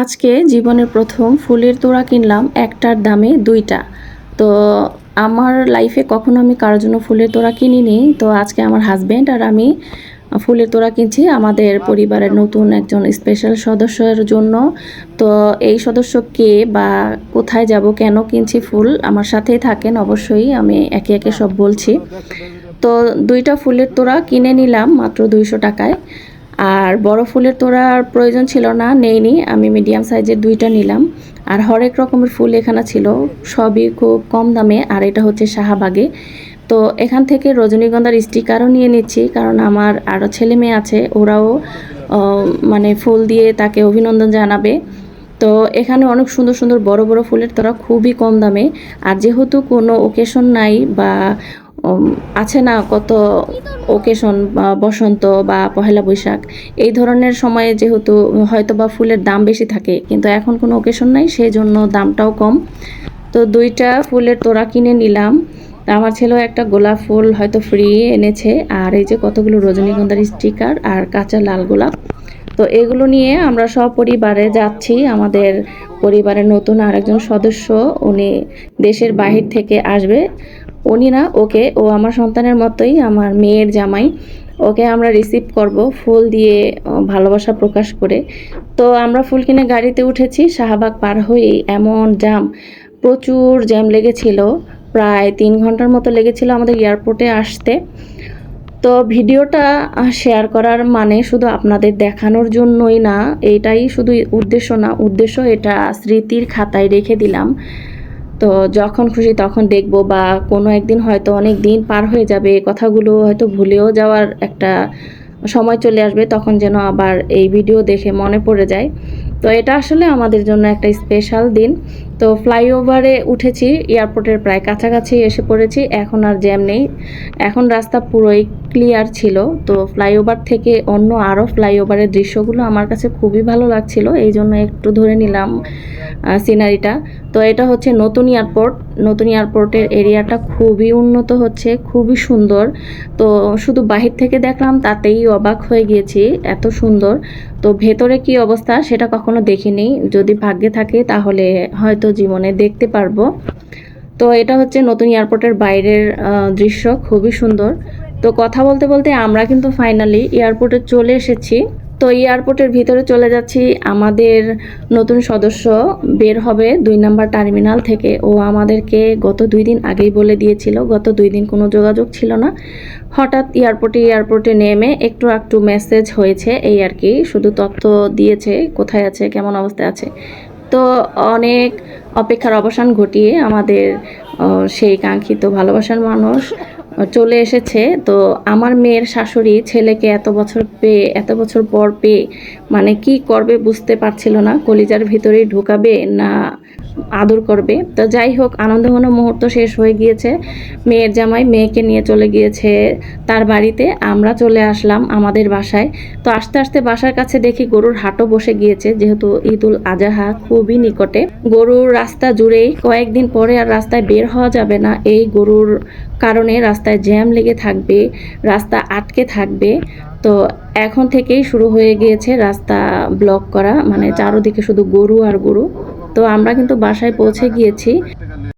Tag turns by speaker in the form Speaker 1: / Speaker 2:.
Speaker 1: আজকে জীবনের প্রথম ফুলের তোড়া কিনলাম একটার দামে দুইটা। তো আমার লাইফে কখনো আমি কারোর জন্য ফুলের তোড়া কিনিনি। তো আজকে আমার হাজব্যান্ড আর আমি ফুলের তোড়া কিনছি আমাদের পরিবারের নতুন একজন স্পেশাল সদস্যের জন্য। তো এই সদস্য কে বা কোথায় যাব, কেন কিনছি ফুল আমার সাথেই থাকেন অবশ্যই, আমি একে একে সব বলছি। তো দুইটা ফুলের তোড়া কিনে নিলাম মাত্র দুইশো টাকায়। আর বড় ফুলের তোড়ার প্রয়োজন ছিল না, নেইনি। আমি মিডিয়াম সাইজের দুইটা নিলাম। আর হরেক রকমের ফুল এখানে ছিল, সবই খুব কম দামে, আর এটা হচ্ছে শাহবাগে। তো এখান থেকে রজনীগন্ধার স্টিকারও নিয়ে নিচ্ছি, কারণ আমার আরও ছেলে মেয়ে আছে, ওরাও মানে ফুল দিয়ে তাকে অভিনন্দন জানাবে। তো এখানে অনেক সুন্দর সুন্দর বড় বড় ফুলের তোরা খুবই কম দামে। আর যেহেতু কোনো ওকেশন নাই বা আছে না কত ওকেশন বসন্ত বা পহেলা বৈশাখ? এই ধরনের সময়ে যেহেতু হয়তো বা ফুলের দাম বেশি থাকে, কিন্তু এখন কোনো ওকেশন নাই সেই জন্য দামটাও কম। তো দুইটা ফুলের তোড়া কিনে নিলাম। আমার ছেলেও একটা গোলাপ ফুল হয়তো ফ্রি এনেছে, আর এই যে কতগুলো রজনীগন্ধার স্টিকার আর কাঁচা লাল গোলাপ। তো এগুলো নিয়ে আমরা সপরিবারে যাচ্ছি। আমাদের পরিবারের নতুন আরেকজন সদস্য, উনি দেশের বাহির থেকে আসবে। উনি না, ওকে, ও আমার সন্তানের মতোই, আমার মেয়ের জামাই, ওকে আমরা রিসিভ করব ফুল দিয়ে ভালোবাসা প্রকাশ করে। তো আমরা ফুল কিনে গাড়িতে উঠেছি, শাহবাগ পার হয়েই এমন জ্যাম প্রচুর জ্যাম লেগেছিল, প্রায় তিন ঘণ্টার মতো লেগেছিল আমাদের এয়ারপোর্টে আসতে। তো ভিডিওটা শেয়ার করার মানে শুধু আপনাদের দেখানোর জন্যই না, এটাই শুধু উদ্দেশ্য না, উদ্দেশ্য এটা স্মৃতির খাতায় রেখে দিলাম। তো যখন খুশি তখন দেখব বা কোনো একদিন হয়তো অনেক দিন পার হয়ে যাবে কথাগুলো হয়তো ভুলেও যাওয়ার একটা সময় চলে আসবে, তখন যেন আবার এই ভিডিও দেখে মনে পড়ে যায়। তো এটা আসলে আমাদের জন্য একটা স্পেশাল দিন। তো ফ্লাইওভারে উঠেছি, এয়ারপোর্টের প্রায় কাছাকাছি এসে পড়েছি, এখন আর জ্যাম নেই। এখন রাস্তা পুরোই ক্লিয়ার ছিল, তো ফ্লাইওভার থেকে অন্য আরও ফ্লাইওভারের দৃশ্যগুলো আমার কাছে খুবই ভালো লাগছিল, এই জন্য একটু ধরে নিলাম সিনারিটা তো এটা হচ্ছে নতুন এয়ারপোর্ট। নতুন এয়ারপোর্টের এরিয়াটা খুবই উন্নত হচ্ছে, খুবই সুন্দর। তো শুধু বাহির থেকে দেখলাম, তাতেই অবাক হয়ে গিয়েছি, এত সুন্দর। তো ভেতরে কি অবস্থা সেটা কখনো দেখিনি। যদি ভাগ্যে থাকে তাহলে হয়তো জীবনে দেখতে পারব। তো এটা হচ্ছে নতুন এয়ারপোর্টের বাইরের দৃশ্য, খুবই সুন্দর। তো কথা বলতে বলতে আমরা কিন্তু ফাইনালি এয়ারপোর্টে চলে এসেছি। তো এয়ারপোর্টের ভিতরে চলে যাচ্ছি। আমাদের নতুন সদস্য বের হবে দুই নাম্বার টার্মিনাল থেকে। ও আমাদেরকে গত দুই দিন আগেই বলে দিয়েছিল। গত দুই দিন কোনো যোগাযোগ ছিল না। হঠাৎ এয়ারপোর্টে এয়ারপোর্টে নেমে একটু একটু মেসেজ হয়েছে এই আর কি। শুধু তথ্য দিয়েছে কোথায় আছে, কেমন অবস্থায় আছে। তো অনেক অপেক্ষার অবসান ঘটিয়ে আমাদের সেই কাঙ্ক্ষিত ভালোবাসার মানুষ চলে এসেছে। তো আমার মেয়ের শাশুড়ি ছেলেকে এত বছর পেয়ে, এত বছর পর পেয়ে মানে কি করবে বুঝতে পারছিল না, কলিজার ভিতরেই ঢুকাবে না আদর করবে। তো যাই হোক, আনন্দঘন মুহূর্ত শেষ হয়ে গিয়েছে। মেয়ের জামাই মেয়েকে নিয়ে চলে গিয়েছে তার বাড়িতে। আমরা চলে আসলাম আমাদের বাসায়। তো আস্তে আস্তে বাসার কাছে দেখি গরুর হাটও বসে গিয়েছে, যেহেতু ঈদুল আজাহা খুবই নিকটে। গরুর রাস্তা জুড়েই কয়েকদিন পরে আর রাস্তায় বের হওয়া যাবে না। এই গরুর কারণে রাস্তায় জ্যাম লেগে থাকবে, রাস্তা আটকে থাকবে। তো এখন থেকেই শুরু হয়ে গিয়েছে রাস্তা ব্লক করা মানে চারোদিকে শুধু গরু আর গরু। তো আমরা কিন্তু বাসায় পৌঁছে গিয়েছি।